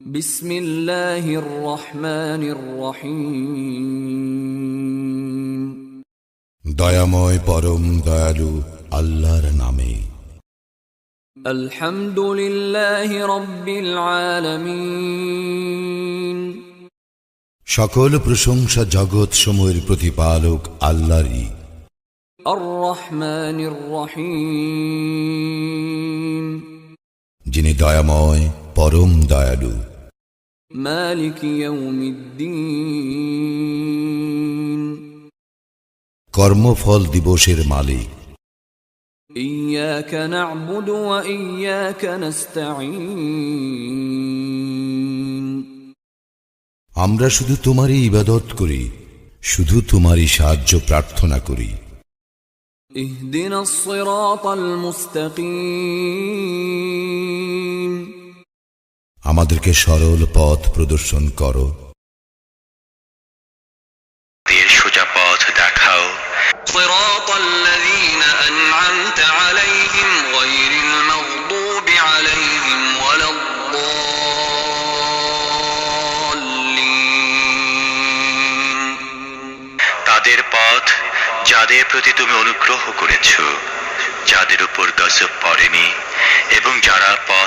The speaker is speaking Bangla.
বিসমিল্লাহির রহমানির রহিম। দয়াময় পরম দয়ালু আল্লাহর নামে। আলহামদুলিল্লাহি রব্বিল আলামিন। সকল প্রশংসা জগৎ সময়ের প্রতিপালক আল্লাহরই। যিনি দয়াময় পরম দয়ালু مالك يوم الدين কর্মফল দিবসের মালিক إياك نعبد وإياك نستعين আমরা শুধু তোমারই ইবাদত করি শুধু তোমারই সাহায্য প্রার্থনা করি اهدنا الصراط المستقيم আমাদেরকে সরল পথ প্রদর্শন করো। সোজা পথ দেখাও। তাদের পথ যাদের প্রতি তুমি অনুগ্রহ করেছ যাদের উপর গসব পড়েনি এবং যারা পথ